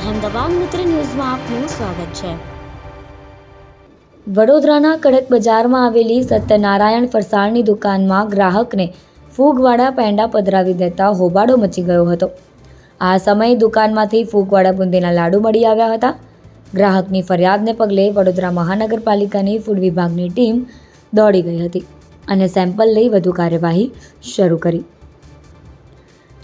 અહેમદાબાદ મિત્ર ન્યૂઝમાં આપનું સ્વાગત છે. વડોદરાના કડક બજારમાં આવેલી સત્યનારાયણ ફરસાણની દુકાનમાં ગ્રાહકને ફૂગવાળા પેંડા પધરાવી દેતા હોબાળો મચી ગયો હતો. આ સમયે દુકાનમાંથી ફૂગવાળા બુંદીના લાડુ મળી આવ્યા હતા. ગ્રાહકની ફરિયાદને પગલે વડોદરા મહાનગરપાલિકાની ફૂડ વિભાગની ટીમ દોડી ગઈ હતી અને સેમ્પલ લઈ વધુ કાર્યવાહી શરૂ કરી.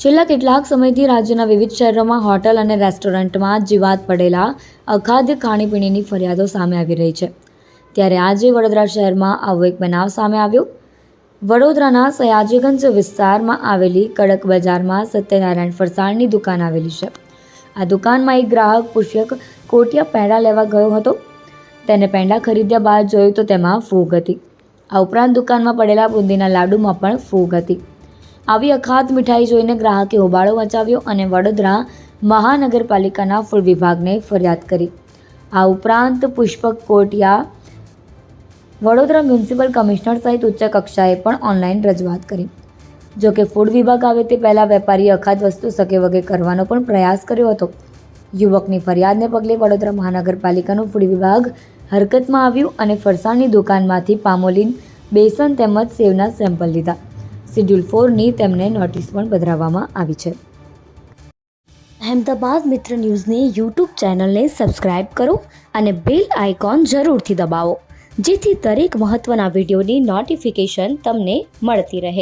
છેલ્લા કેટલાક સમયથી રાજ્યના વિવિધ શહેરોમાં હોટલ અને રેસ્ટોરન્ટમાં જીવાત પડેલા અખાદ્ય ખાણીપીણીની ફરિયાદો સામે આવી રહી છે. ત્યારે આજે વડોદરા શહેરમાં આવો એક બનાવ સામે આવ્યો. વડોદરાના સયાજીગંજ વિસ્તારમાં આવેલી કડક બજારમાં સત્યનારાયણ ફરસાણની દુકાન આવેલી છે. આ દુકાનમાં એક ગ્રાહક પુષ્યક કોટિયા પેંડા લેવા ગયો હતો. તેને પેંડા ખરીદ્યા બાદ જોયું તો તેમાં ફૂગ હતી. આ ઉપરાંત દુકાનમાં પડેલા બુંદીના લાડુમાં પણ ફૂગ હતી. આવી અખાત મીઠાઈ જોઈને ગ્રાહકે હોબાળો મચાવ્યો અને વડોદરા મહાનગરપાલિકાના ફૂડ વિભાગને ફરિયાદ કરી. આ ઉપરાંત પુષ્પક કોટિયા વડોદરા મ્યુનિસિપલ કમિશનર સહિત ઉચ્ચ કક્ષાએ પણ ઓનલાઈન રજૂઆત કરી. જો કે ફૂડ વિભાગ આવે તે પહેલાં વેપારીએ અખાત વસ્તુ સકે વગે કરવાનો પણ પ્રયાસ કર્યો હતો. યુવકની ફરિયાદને પગલે વડોદરા મહાનગરપાલિકાનું ફૂડ વિભાગ હરકતમાં આવ્યું અને ફરસાણની દુકાનમાંથી પામોલીન, બેસન તેમજ સેવના સેમ્પલ લીધા. શિડ્યુલ ફોરની તેમને નોટિસ પણ પધરાવવામાં આવી છે. અહેમદાબાદ મિત્ર ન્યૂઝની યુટ્યુબ ચેનલને સબસ્ક્રાઇબ કરો અને બેલ આઇકોન જરૂરથી દબાવો, જેથી દરેક મહત્ત્વના વિડીયોની નોટિફિકેશન તમને મળતી રહે.